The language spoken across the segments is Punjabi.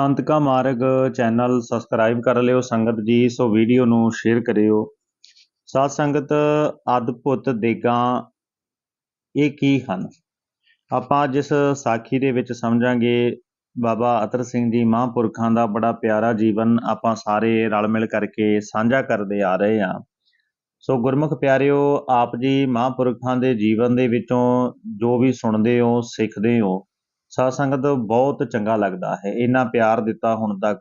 ਸੰਤ ਕਾ ਮਾਰਗ ਚੈਨਲ ਸਬਸਕ੍ਰਾਈਬ ਕਰ ਲਿਓ, ਸੰਗਤ ਜੀ, ਸੋ ਵੀਡੀਓ ਨੂੰ ਸ਼ੇਅਰ ਕਰਿਓ। ਸਾਧ ਸੰਗਤ, ਅਦਭੁਤ ਦੇਗਾ ਇਹ ਕੀ ਹਨ? ਆਪਾਂ ਜਿਸ ਸਾਖੀ ਦੇ ਵਿੱਚ ਸਮਝਾਂਗੇ, ਬਾਬਾ ਅਤਰ ਸਿੰਘ ਜੀ ਮਹਾਂਪੁਰਖਾਂ ਦਾ ਬੜਾ ਪਿਆਰਾ ਜੀਵਨ ਆਪਾਂ ਸਾਰੇ ਰਲ ਮਿਲ ਕਰਕੇ ਸਾਂਝਾ ਕਰਦੇ ਆ ਰਹੇ ਹਾਂ। ਸੋ ਗੁਰਮੁਖ ਪਿਆਰਿਓ, ਆਪ ਜੀ ਮਹਾਂਪੁਰਖਾਂ ਦੇ ਜੀਵਨ ਦੇ ਵਿੱਚੋਂ ਜੋ ਵੀ ਸੁਣਦੇ ਹੋ, ਸਿੱਖਦੇ ਹੋ ਸਾਧ ਸੰਗਤ ਬਹੁਤ ਚੰਗਾ ਲੱਗਦਾ ਹੈ, ਇੰਨਾ ਪਿਆਰ ਦਿੱਤਾ ਹੁਣ ਤੱਕ।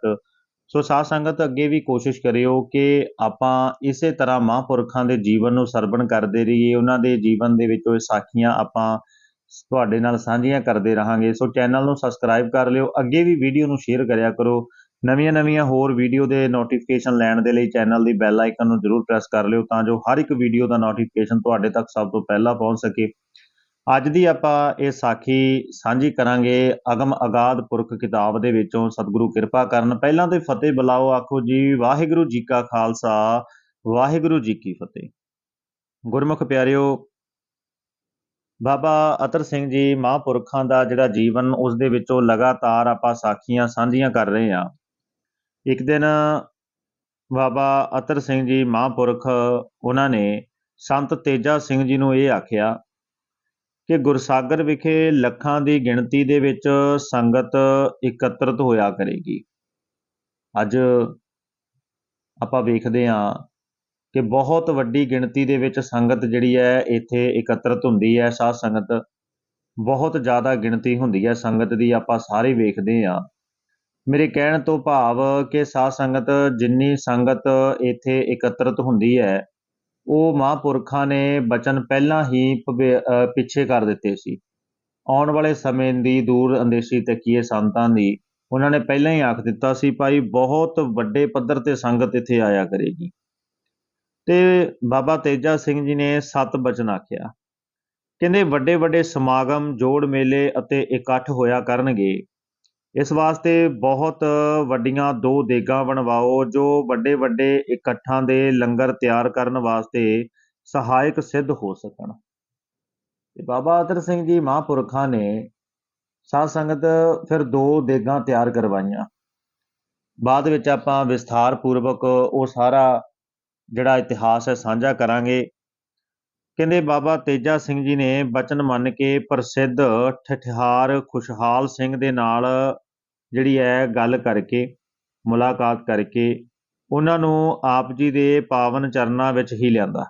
ਸੋ ਸਾਧ ਸੰਗਤ ਅੱਗੇ ਵੀ ਕੋਸ਼ਿਸ਼ ਕਰਿਓ ਕਿ ਆਪਾਂ ਇਸੇ ਤਰ੍ਹਾਂ ਮਹਾਂਪੁਰਖਾਂ ਦੇ ਜੀਵਨ ਨੂੰ ਸਰਵਣ ਕਰਦੇ ਰਹੀਏ, ਉਹਨਾਂ ਦੇ ਜੀਵਨ ਦੇ ਵਿੱਚੋਂ ਸਾਖੀਆਂ ਆਪਾਂ ਤੁਹਾਡੇ ਨਾਲ ਸਾਂਝੀਆਂ ਕਰਦੇ ਰਹਾਂਗੇ। ਸੋ ਚੈਨਲ ਨੂੰ ਸਬਸਕ੍ਰਾਈਬ ਕਰ ਲਿਓ, ਅੱਗੇ ਵੀ ਵੀਡੀਓ ਨੂੰ ਸ਼ੇਅਰ ਕਰਿਆ ਕਰੋ। ਨਵੀਆਂ ਨਵੀਆਂ ਹੋਰ ਵੀਡੀਓ ਦੇ ਨੋਟੀਫਿਕੇਸ਼ਨ ਲੈਣ ਦੇ ਲਈ ਚੈਨਲ ਦੀ ਬੈਲ ਆਈਕਨ ਨੂੰ ਜ਼ਰੂਰ ਪ੍ਰੈਸ ਕਰ ਲਿਓ ਤਾਂ ਜੋ ਹਰ ਇੱਕ ਵੀਡੀਓ ਦਾ ਨੋਟੀਫਿਕੇਸ਼ਨ ਤੁਹਾਡੇ ਤੱਕ ਸਭ ਤੋਂ ਪਹਿਲਾਂ ਪਹੁੰਚ ਸਕੇ। ਅੱਜ ਦੀ ਆਪਾਂ ਇਹ ਸਾਖੀ ਸਾਂਝੀ ਕਰਾਂਗੇ ਅਗਮ ਅਗਾਧ ਪੁਰਖ ਕਿਤਾਬ ਦੇ ਵਿੱਚੋਂ, ਸਤਿਗੁਰੂ ਕਿਰਪਾ ਕਰਨ। ਪਹਿਲਾਂ ਤੇ ਫਤਿਹ ਬੁਲਾਓ, ਆਖੋ ਜੀ, ਵਾਹਿਗੁਰੂ ਜੀ ਕਾ ਖਾਲਸਾ, ਵਾਹਿਗੁਰੂ ਜੀ ਕੀ ਫਤਿਹ। ਗੁਰਮੁਖ ਪਿਆਰਿਓ, ਬਾਬਾ ਅਤਰ ਸਿੰਘ ਜੀ ਮਹਾਂਪੁਰਖਾਂ ਦਾ ਜਿਹੜਾ ਜੀਵਨ, ਉਸ ਦੇ ਵਿੱਚੋਂ ਲਗਾਤਾਰ ਆਪਾਂ ਸਾਖੀਆਂ ਸਾਂਝੀਆਂ ਕਰ ਰਹੇ ਹਾਂ। ਇੱਕ ਦਿਨ ਬਾਬਾ ਅਤਰ ਸਿੰਘ ਜੀ ਮਹਾਂਪੁਰਖ, ਉਹਨਾਂ ਨੇ ਸੰਤ ਤੇਜਾ ਸਿੰਘ ਜੀ ਨੂੰ ਇਹ ਆਖਿਆ ਕਿ ਗੁਰਸਾਗਰ ਵਿਖੇ ਲੱਖਾਂ ਦੀ ਗਿਣਤੀ ਦੇ ਵਿੱਚ ਸੰਗਤ ਇਕੱਤਰਤ ਹੋਇਆ ਕਰੇਗੀ। ਅੱਜ ਆਪਾਂ ਵੇਖਦੇ ਹਾਂ ਕਿ ਬਹੁਤ ਵੱਡੀ ਗਿਣਤੀ ਦੇ ਵਿੱਚ ਸੰਗਤ ਜਿਹੜੀ ਹੈ ਇੱਥੇ ਇਕੱਤਰਤ ਹੁੰਦੀ ਹੈ। ਸਾਧ ਸੰਗਤ ਬਹੁਤ ਜ਼ਿਆਦਾ ਗਿਣਤੀ ਹੁੰਦੀ ਹੈ ਸੰਗਤ ਦੀ, ਆਪਾਂ ਸਾਰੇ ਵੇਖਦੇ ਹਾਂ। ਮੇਰੇ ਕਹਿਣ ਤੋਂ ਭਾਵ ਕਿ ਸਾਧ ਸੰਗਤ ਜਿੰਨੀ ਸੰਗਤ ਇੱਥੇ ਇਕੱਤਰਤ ਹੁੰਦੀ ਹੈ ਉਹ ਮਹਾਂਪੁਰਖਾਂ ਨੇ ਬਚਨ ਪਹਿਲਾਂ ਹੀ ਪਿੱਛੇ ਕਰ ਦਿੱਤੇ ਸੀ। ਆਉਣ ਵਾਲੇ ਸਮੇਂ ਦੀ ਦੂਰ ਅੰਦੇਸ਼ੀ ਤੱਕੀਏ ਸੰਤਾਂ ਦੀ? ਉਹਨਾਂ ਨੇ ਪਹਿਲਾਂ ਹੀ ਆਖ ਦਿੱਤਾ ਸੀ, ਭਾਈ, ਬਹੁਤ ਵੱਡੇ ਪੱਧਰ ਤੇ ਸੰਗਤ ਇੱਥੇ ਆਇਆ ਕਰੇਗੀ। ਤੇ ਬਾਬਾ ਤੇਜਾ ਸਿੰਘ ਜੀ ਨੇ ਸਤ ਬਚਨ ਆਖਿਆ। ਕਹਿੰਦੇ ਵੱਡੇ ਵੱਡੇ ਸਮਾਗਮ, ਜੋੜ ਮੇਲੇ ਅਤੇ ਇਕੱਠ ਹੋਇਆ ਕਰਨਗੇ। ਇਸ ਵਾਸਤੇ ਬਹੁਤ ਵੱਡੀਆਂ ਦੋ ਦੇਗਾਂ ਬਣਵਾਓ, ਜੋ ਵੱਡੇ ਵੱਡੇ ਇਕੱਠਾਂ ਦੇ ਲੰਗਰ ਤਿਆਰ ਕਰਨ ਵਾਸਤੇ ਸਹਾਇਕ ਸਿੱਧ ਹੋ ਸਕਣ। ਤੇ ਬਾਬਾ ਅਤਰ ਸਿੰਘ ਜੀ ਮਹਾਂਪੁਰਖਾਂ ਨੇ ਸਾਧ ਸੰਗਤ ਫਿਰ ਦੋ ਦੇਗਾਂ ਤਿਆਰ ਕਰਵਾਈਆਂ। ਬਾਅਦ ਵਿੱਚ ਆਪਾਂ ਵਿਸਥਾਰ ਪੂਰਵਕ ਉਹ ਸਾਰਾ ਜਿਹੜਾ ਇਤਿਹਾਸ ਹੈ ਸਾਂਝਾ ਕਰਾਂਗੇ। ਕਹਿੰਦੇ ਬਾਬਾ ਤੇਜਾ ਸਿੰਘ ਜੀ ਨੇ ਬਚਨ ਮੰਨ ਕੇ ਪ੍ਰਸਿੱਧ ਠਠਿਆਰ ਖੁਸ਼ਹਾਲ ਸਿੰਘ ਦੇ ਨਾਲ ਜਿਹੜੀ ਹੈ ਗੱਲ ਕਰਕੇ, ਮੁਲਾਕਾਤ ਕਰਕੇ ਉਹਨਾਂ ਨੂੰ ਆਪ ਜੀ ਦੇ ਪਾਵਨ ਚਰਨਾਂ ਵਿੱਚ ਹੀ ਲਿਆਂਦਾ।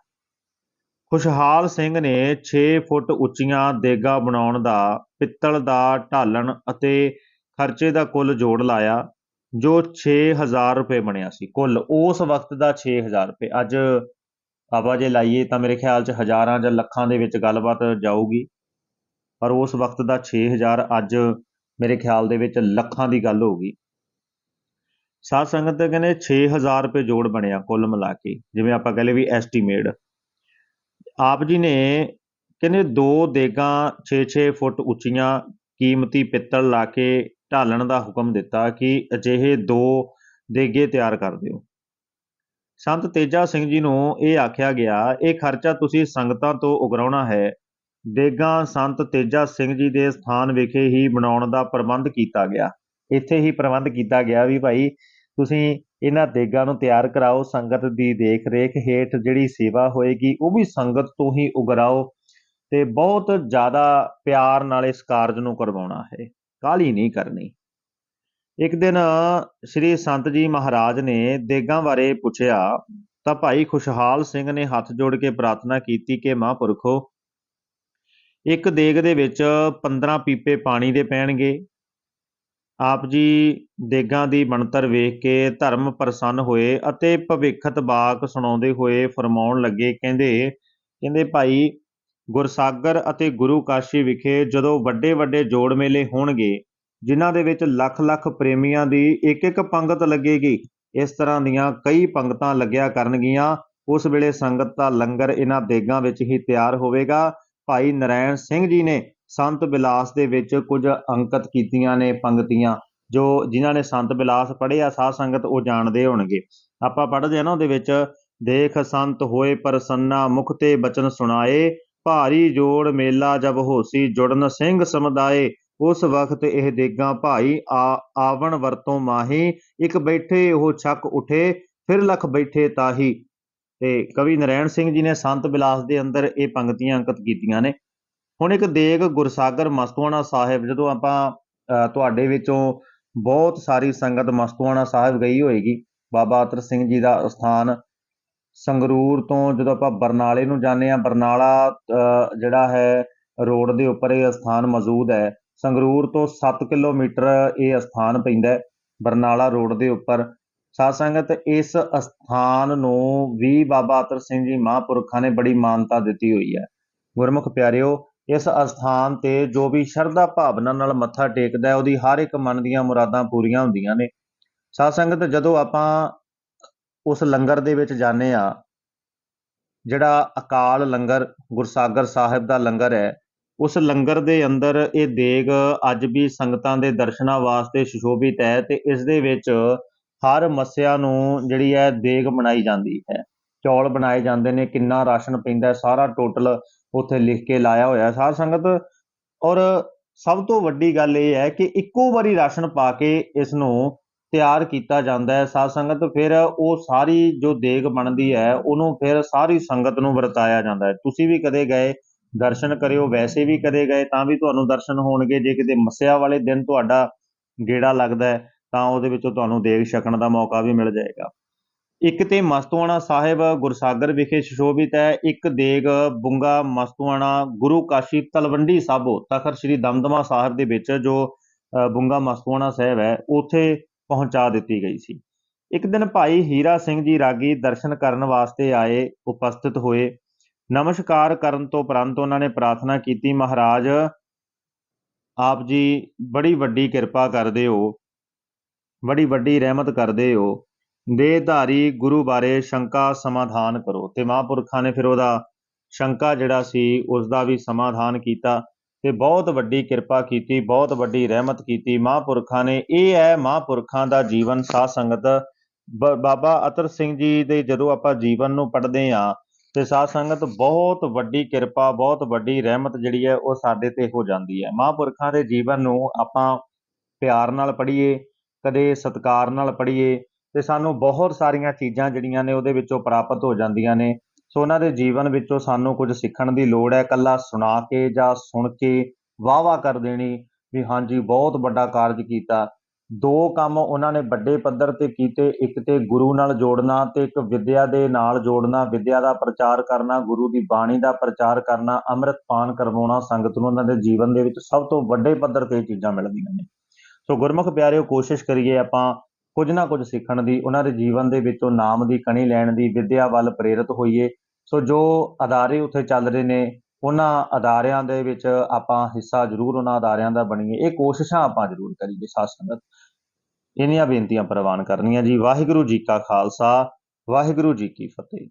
ਖੁਸ਼ਹਾਲ ਸਿੰਘ ਨੇ 6 ਫੁੱਟ ਉੱਚੀਆਂ ਦੇਗਾ ਬਣਾਉਣ ਦਾ, ਪਿੱਤਲ ਦਾ ਢਾਲਣ ਅਤੇ ਖਰਚੇ ਦਾ ਕੁੱਲ ਜੋੜ ਲਾਇਆ, ਜੋ 6000 ਰੁਪਏ ਬਣਿਆ ਸੀ। ਕੁੱਲ ਉਸ ਵਕਤ ਦਾ 6000 ਰੁਪਏ। ਅੱਜ ਆਪਾਂ ਜੇ ਲਾਈਏ ਤਾਂ ਮੇਰੇ ਖਿਆਲ 'ਚ ਹਜ਼ਾਰਾਂ ਜਾਂ ਲੱਖਾਂ ਦੇ ਵਿੱਚ ਗੱਲਬਾਤ ਜਾਊਗੀ। ਪਰ ਉਸ ਵਕਤ ਦਾ 6000 ਅੱਜ ਮੇਰੇ ਖਿਆਲ ਦੇ ਵਿੱਚ ਲੱਖਾਂ ਦੀ ਗੱਲ ਹੋਊਗੀ ਸਾਧ ਸੰਗਤ ਕਹਿੰਦੇ 6000 ਰੁਪਏ ਜੋੜ ਬਣਿਆ ਕੁੱਲ ਮਿਲਾ ਕੇ, ਜਿਵੇਂ ਆਪਾਂ ਕਹਿੰਦੇ ਵੀ ਐਸਟੀਮੇਟ ਆਪ ਜੀ ਨੇ ਕਹਿੰਦੇ ਦੋ ਦੇਗਾਂ 6-6 ਫੁੱਟ ਉੱਚੀਆਂ ਕੀਮਤੀ ਪਿੱਤਲ ਲਾ ਕੇ ਢਾਲਣ ਦਾ ਹੁਕਮ ਦਿੱਤਾ ਕਿ ਅਜਿਹੇ ਦੋ ਦੇਗੇ ਤਿਆਰ ਕਰ ਦਿਓ। ਸੰਤ ਤੇਜਾ ਸਿੰਘ ਜੀ ਨੂੰ ਇਹ ਆਖਿਆ ਗਿਆ, ਇਹ ਖਰਚਾ ਤੁਸੀਂ ਸੰਗਤਾਂ ਤੋਂ ਉਗਰਾਉਣਾ ਹੈ। ਦੇਗਾ ਸੰਤ ਤੇਜਾ ਸਿੰਘ ਜੀ ਦੇ ਸਥਾਨ ਵਿਖੇ ਹੀ ਬਣਾਉਣ ਦਾ ਪ੍ਰਬੰਧ ਕੀਤਾ ਗਿਆ। ਇੱਥੇ ਹੀ ਪ੍ਰਬੰਧ ਕੀਤਾ ਗਿਆ ਵੀ ਭਾਈ ਤੁਸੀਂ ਇਹਨਾਂ ਦੇਗਾਂ ਨੂੰ ਤਿਆਰ ਕਰਾਓ, ਸੰਗਤ ਦੀ ਦੇਖ ਰੇਖ ਹੇਠ ਜਿਹੜੀ ਸੇਵਾ ਹੋਏਗੀ ਉਹ ਵੀ ਸੰਗਤ ਤੋਂ ਹੀ ਉਗਰਾਓ ਤੇ ਬਹੁਤ ਜ਼ਿਆਦਾ ਪਿਆਰ ਨਾਲ ਇਸ ਕਾਰਜ ਨੂੰ ਕਰਵਾਉਣਾ ਹੈ। ਕਾਲੀ ਨਹੀਂ ਕਰਨੀ। ਇੱਕ ਦਿਨ ਸ੍ਰੀ ਸੰਤ ਜੀ ਮਹਾਰਾਜ ਨੇ ਦੇਗਾਂ ਬਾਰੇ ਪੁੱਛਿਆ, ਤਾਂ ਭਾਈ ਖੁਸ਼ਹਾਲ ਸਿੰਘ ਨੇ ਹੱਥ ਜੋੜ ਕੇ ਪ੍ਰਾਰਥਨਾ ਕੀਤੀ ਕਿ ਮਹਾਂਪੁਰਖੋ, ਇੱਕ ਦੇਗ ਦੇ ਵਿੱਚ 15 ਪੀਪੇ ਪਾਣੀ ਦੇ ਪੈਣਗੇ। ਆਪ ਜੀ ਦੇਗਾਂ ਦੀ ਬਣਤਰ ਵੇਖ ਕੇ ਧਰਮ ਪ੍ਰਸੰਨ ਹੋਏ ਅਤੇ ਭਵਿੱਖਤ ਬਾਕ ਸੁਣਾਉਂਦੇ ਹੋਏ ਫਰਮਾਉਣ ਲੱਗੇ, ਕਹਿੰਦੇ ਕਹਿੰਦੇ ਭਾਈ, ਗੁਰਸਾਗਰ ਅਤੇ ਗੁਰੂ ਕਾਸ਼ੀ ਵਿਖੇ ਜਦੋਂ ਵੱਡੇ ਵੱਡੇ ਜੋੜ ਮੇਲੇ ਹੋਣਗੇ ਜਿਨ੍ਹਾਂ ਦੇ ਵਿੱਚ ਲੱਖ ਲੱਖ ਪ੍ਰੇਮੀਆਂ ਦੀ ਇੱਕ ਇੱਕ ਪੰਗਤ ਲੱਗੇਗੀ, ਇਸ ਤਰ੍ਹਾਂ ਦੀਆਂ ਕਈ ਪੰਗਤਾਂ ਲੱਗਿਆ ਕਰਨਗੀਆਂ। ਉਸ ਵੇਲੇ ਸੰਗਤ ਦਾ ਲੰਗਰ ਇਹਨਾਂ ਦੇਗਾਂ ਵਿੱਚ ਹੀ ਤਿਆਰ ਹੋਵੇਗਾ। ਭਾਈ ਨਰੈਣ ਸਿੰਘ ਜੀ ਨੇ ਸੰਤ ਬਿਲਾਸ ਦੇ ਵਿੱਚ ਕੁਝ ਅੰਕਿਤ ਕੀਤੀਆਂ ਨੇ ਪੰਗਤੀਆਂ, ਜੋ ਜਿਨ੍ਹਾਂ ਨੇ ਸੰਤ ਬਿਲਾਸ ਪੜ੍ਹਿਆ, ਸਾਧ ਸੰਗਤ ਉਹ ਜਾਣਦੇ ਹੋਣਗੇ। ਆਪਾਂ ਪੜ੍ਹਦੇ ਆ ਨਾ ਉਹਦੇ ਵਿੱਚ, ਦੇਖ ਸੰਤ ਹੋਏ ਪ੍ਰਸੰਨਾ, ਮੁਖ ਤੇ ਬਚਨ ਸੁਣਾਏ, ਭਾਰੀ ਜੋੜ ਮੇਲਾ ਜਬ ਹੋਸੀ, ਜੁੜਨ ਸਿੰਘ ਸਮੁਦਾਏ। ਉਸ ਵਕਤ ਇਹ ਦੇਗਾਂ ਭਾਈ ਆ ਆਵਣ ਵਰਤੋਂ ਮਾਹੀ ਇੱਕ ਬੈਠੇ ਉਹ ਛੱਕ ਉਠੇ ਫਿਰ ਲਖ ਬੈਠੇ ਤਾਹੀ। ਤੇ ਕਵੀ ਨਰੈਣ ਸਿੰਘ ਜੀ ਨੇ ਸੰਤ ਬਿਲਾਸ ਦੇ ਅੰਦਰ ਇਹ ਪੰਕਤੀਆਂ ਅੰਕਿਤ ਕੀਤੀਆਂ ਨੇ। ਹੁਣ ਇੱਕ ਦੇਗ ਗੁਰਸਾਗਰ ਮਸਤੂਆਣਾ ਸਾਹਿਬ ਜਦੋਂ ਆਪਾਂ ਅ, ਤੁਹਾਡੇ ਵਿੱਚੋਂ ਬਹੁਤ ਸਾਰੀ ਸੰਗਤ ਮਸਤੂਆਣਾ ਸਾਹਿਬ ਗਈ ਹੋਏਗੀ ਬਾਬਾ ਅਤਰ ਸਿੰਘ ਜੀ ਦਾ ਸਥਾਨ ਸੰਗਰੂਰ ਤੋਂ ਜਦੋਂ ਆਪਾਂ ਬਰਨਾਲੇ ਨੂੰ ਜਾਂਦੇ ਆ ਬਰਨਾਲਾ ਅ, ਜਿਹੜਾ ਹੈ ਰੋਡ ਦੇ ਉੱਪਰ ਇਹ ਸਥਾਨ ਮੌਜੂਦ ਹੈ ਸੰਗਰੂਰ ਤੋਂ 7 ਕਿਲੋਮੀਟਰ ਇਹ ਸਥਾਨ ਪੈਂਦਾ ਹੈ, ਬਰਨਾਲਾ ਰੋਡ ਦੇ ਉੱਪਰ। ਸਾਧ ਸੰਗਤ, ਇਸ ਸਥਾਨ ਨੂੰ ਵੀ ਬਾਬਾ ਅਤਰ ਸਿੰਘ ਜੀ ਮਹਾਂਪੁਰਖਾਂ ਨੇ ਬੜੀ ਮਾਨਤਾ ਦਿੱਤੀ ਹੋਈ ਹੈ। ਗੁਰਮੁਖ ਪਿਆਰਿਓ, ਇਸ ਅਸਥਾਨ ਤੇ ਜੋ ਵੀ ਸ਼ਰਧਾ ਭਾਵਨਾ ਨਾਲ ਮੱਥਾ ਟੇਕਦਾ ਹੈ, ਉਹਦੀ ਹਰ ਇੱਕ ਮਨ ਦੀਆਂ ਮੁਰਾਦਾਂ ਪੂਰੀਆਂ ਹੁੰਦੀਆਂ ਨੇ। ਸਾਧ ਸੰਗਤ, ਜਦੋਂ ਆਪਾਂ ਉਸ ਲੰਗਰ ਦੇ ਵਿੱਚ ਜਾਂਦੇ ਆ ਜਿਹੜਾ ਅਕਾਲ ਲੰਗਰ ਗੁਰਸਾਗਰ ਸਾਹਿਬ ਦਾ ਲੰਗਰ ਹੈ ਉਸ ਲੰਗਰ ਦੇ ਅੰਦਰ ਇਹ ਦੇਗ ਅੱਜ ਵੀ ਸੰਗਤਾਂ ਦੇ ਦਰਸ਼ਨਾਂ ਵਾਸਤੇ ਸੁਸ਼ੋਭਿਤ ਹੈ ਤੇ ਇਸ ਦੇ ਵਿੱਚ ਹਰ ਮੱਸਿਆ ਨੂੰ ਜਿਹੜੀ ਹੈ ਦੇਗ ਬਣਾਈ ਜਾਂਦੀ ਹੈ। ਚੌਲ ਬਣਾਏ ਜਾਂਦੇ ਨੇ, ਕਿੰਨਾ ਰਾਸ਼ਨ ਪੈਂਦਾ ਸਾਰਾ ਟੋਟਲ ਉੱਥੇ ਲਿਖ ਕੇ ਲਾਇਆ ਹੋਇਆ ਹੈ। ਸੰਗਤ, ਔਰ ਸਭ ਤੋਂ ਵੱਡੀ ਗੱਲ ਇਹ ਹੈ ਕਿ ਇੱਕੋ ਵਾਰੀ ਰਾਸ਼ਨ ਪਾ ਕੇ ਇਸ ਨੂੰ ਤਿਆਰ ਕੀਤਾ ਜਾਂਦਾ ਹੈ। ਸਾਧ ਸੰਗਤ, ਫਿਰ ਉਹ ਸਾਰੀ ਜੋ ਦੇਗ ਬਣਦੀ ਹੈ, ਉਹਨੂੰ ਫਿਰ ਸਾਰੀ ਸੰਗਤ ਨੂੰ ਵਰਤਾਇਆ ਜਾਂਦਾ ਹੈ। ਤੁਸੀਂ ਵੀ ਕਦੇ ਗਏ ਦਰਸ਼ਨ ਕਰਿਓ। ਵੈਸੇ ਵੀ ਕਦੇ ਗਏ ਤਾਂ ਵੀ ਤੁਹਾਨੂੰ ਦਰਸ਼ਨ ਹੋਣਗੇ। ਜੇ ਕਿਤੇ ਮੱਸਿਆ ਵਾਲੇ ਦਿਨ ਤੁਹਾਡਾ ਗੇੜਾ ਲੱਗਦਾ ਤਾਂ ਉਹਦੇ ਵਿੱਚੋਂ ਤੁਹਾਨੂੰ ਦੇਗ ਛਕਣ ਦਾ ਮੌਕਾ ਵੀ ਮਿਲ ਜਾਏਗਾ। ਇੱਕ ਤੇ ਮਸਤੂਆਣਾ ਸਾਹਿਬ ਗੁਰਸਾਗਰ ਵਿਖੇ ਸੁਸ਼ੋਭਿਤ ਹੈ। ਇੱਕ ਦੇਗ ਬੁੰਗਾ ਮਸਤੂਆਣਾ ਗੁਰੂ ਕਾਸ਼ੀ ਤਲਵੰਡੀ ਸਾਬੋ ਤਖਤ ਸ੍ਰੀ ਦਮਦਮਾ ਸਾਹਿਬ ਦੇ ਵਿੱਚ ਜੋ ਅ, ਬੁੰਗਾ ਮਸਤੂਆਣਾ ਸਾਹਿਬ ਹੈ ਉੱਥੇ ਪਹੁੰਚਾ ਦਿੱਤੀ ਗਈ ਸੀ। ਇੱਕ ਦਿਨ ਭਾਈ ਹੀਰਾ ਸਿੰਘ ਜੀ ਰਾਗੀ ਦਰਸ਼ਨ ਕਰਨ ਵਾਸਤੇ ਆਏ ਉਪਸਥਿਤ ਹੋਏ। ਨਮਸਕਾਰ ਕਰਨ ਤੋਂ ਉਪਰੰਤ ਉਹਨਾਂ ਨੇ ਪ੍ਰਾਰਥਨਾ ਕੀਤੀ, ਮਹਾਰਾਜ, ਆਪ ਜੀ ਬੜੀ ਵੱਡੀ ਕਿਰਪਾ ਕਰਦੇ ਹੋ, ਬੜੀ ਵੱਡੀ ਰਹਿਮਤ ਕਰਦੇ ਹੋ। ਦੇਹਧਾਰੀ ਗੁਰੂ ਬਾਰੇ ਸ਼ੰਕਾ ਸਮਾਧਾਨ ਕਰੋ। ਤੇ ਮਹਾਂਪੁਰਖਾਂ ਨੇ ਫਿਰ ਉਹਦਾ ਸ਼ੰਕਾ ਜਿਹੜਾ ਸੀ ਉਸ ਦਾ ਵੀ ਸਮਾਧਾਨ ਕੀਤਾ ਤੇ ਬਹੁਤ ਵੱਡੀ ਕਿਰਪਾ ਕੀਤੀ, ਬਹੁਤ ਵੱਡੀ ਰਹਿਮਤ ਕੀਤੀ। ਮਹਾਂਪੁਰਖਾਂ ਨੇ ਇਹ ਹੈ, ਮਹਾਂਪੁਰਖਾਂ ਦਾ ਜੀਵਨ ਸਾਧ ਸੰਗਤ ਬ- ਬਾਬਾ ਅਤਰ ਸਿੰਘ ਜੀ ਦੇ ਜਦੋਂ ਆਪਾਂ ਜੀਵਨ ਨੂੰ ਪੜ੍ਹਦੇ ਆ ਤੇ ਸਾਧ ਸੰਗਤ, ਬਹੁਤ ਵੱਡੀ ਕਿਰਪਾ, ਬਹੁਤ ਵੱਡੀ ਰਹਿਮਤ ਜਿਹੜੀ ਹੈ, ਉਹ ਸਾਡੇ ਤੇ ਹੋ ਜਾਂਦੀ ਹੈ। ਮਹਾਂਪੁਰਖਾਂ ਦੇ ਜੀਵਨ ਨੂੰ ਆਪਾਂ ਪਿਆਰ ਨਾਲ ਪੜ੍ਹੀਏ, ਕਦੇ ਸਤਿਕਾਰ ਨਾਲ ਪੜ੍ਹੀਏ ਤੇ ਸਾਨੂੰ ਬਹੁਤ ਸਾਰੀਆਂ ਚੀਜ਼ਾਂ ਜਿਹੜੀਆਂ ਨੇ, ਉਹਦੇ ਵਿੱਚੋਂ ਪ੍ਰਾਪਤ ਹੋ ਜਾਂਦੀਆਂ ਨੇ। ਸੋ ਉਹਨਾਂ ਦੇ ਜੀਵਨ ਵਿੱਚੋਂ ਸਾਨੂੰ ਕੁਝ ਸਿੱਖਣ ਦੀ ਲੋੜ ਹੈ ਕੱਲਾ ਸੁਣਾ ਕੇ ਜਾਂ ਸੁਣ ਕੇ ਵਾਹ-ਵਾਹ ਕਰ ਦੇਣੀ ਵੀ ਹਾਂਜੀ, ਬਹੁਤ ਵੱਡਾ ਕਾਰਜ ਕੀਤਾ। ਦੋ ਕੰਮ ਉਹਨਾਂ ਨੇ ਵੱਡੇ ਪੱਧਰ ਤੇ ਕੀਤੇ, ਇੱਕ ਤੇ ਗੁਰੂ ਨਾਲ ਜੋੜਨਾ ਤੇ ਇੱਕ ਵਿਦਿਆ ਦੇ ਨਾਲ ਜੋੜਨਾ, ਵਿਦਿਆ ਦਾ ਪ੍ਰਚਾਰ ਕਰਨਾ, ਗੁਰੂ ਦੀ ਬਾਣੀ ਦਾ ਪ੍ਰਚਾਰ ਕਰਨਾ, ਅੰਮ੍ਰਿਤ ਪਾਨ ਕਰਵਾਉਣਾ, ਸੰਗਤ ਨੂੰ ਉਹਨਾਂ ਦੇ ਜੀਵਨ ਦੇ ਵਿੱਚ ਸਭ ਤੋਂ ਵੱਡੇ ਪੱਧਰ ਤੇ ਚੀਜ਼ਾਂ ਮਿਲਦੀਆਂ ਨੇ। ਸੋ ਗੁਰਮੁਖ ਪਿਆਰਿਓ, ਕੋਸ਼ਿਸ਼ ਕਰੀਏ ਆਪਾਂ ਕੁਝ ਨਾ ਕੁਝ ਸਿੱਖਣ ਦੀ, ਉਹਨਾਂ ਦੇ ਜੀਵਨ ਦੇ ਵਿੱਚੋਂ ਨਾਮ ਦੀ ਕਣੀ ਲੈਣ ਦੀ, ਵਿਦਿਆ ਵੱਲ ਪ੍ਰੇਰਿਤ ਹੋਈਏ। ਸੋ ਜੋ ਅਦਾਰੇ ਉੱਥੇ ਚੱਲ ਰਹੇ ਨੇ, ਉਹਨਾਂ ਅਦਾਰਿਆਂ ਦੇ ਵਿੱਚ ਆਪਾਂ ਹਿੱਸਾ ਜ਼ਰੂਰ ਉਹਨਾਂ ਅਦਾਰਿਆਂ ਦਾ ਬਣੀਏ। ਇਹ ਕੋਸ਼ਿਸ਼ਾਂ ਆਪਾਂ ਜ਼ਰੂਰ ਕਰੀਏ, ਸਾਧ ਸੰਗਤ। ਇੰਨੀਆਂ ਬੇਨਤੀਆਂ ਪ੍ਰਵਾਨ ਕਰਨੀਆਂ ਜੀ। ਵਾਹਿਗੁਰੂ ਜੀ ਕਾ ਖਾਲਸਾ ਵਾਹਿਗੁਰੂ ਜੀ ਕੀ ਫਤਿਹ।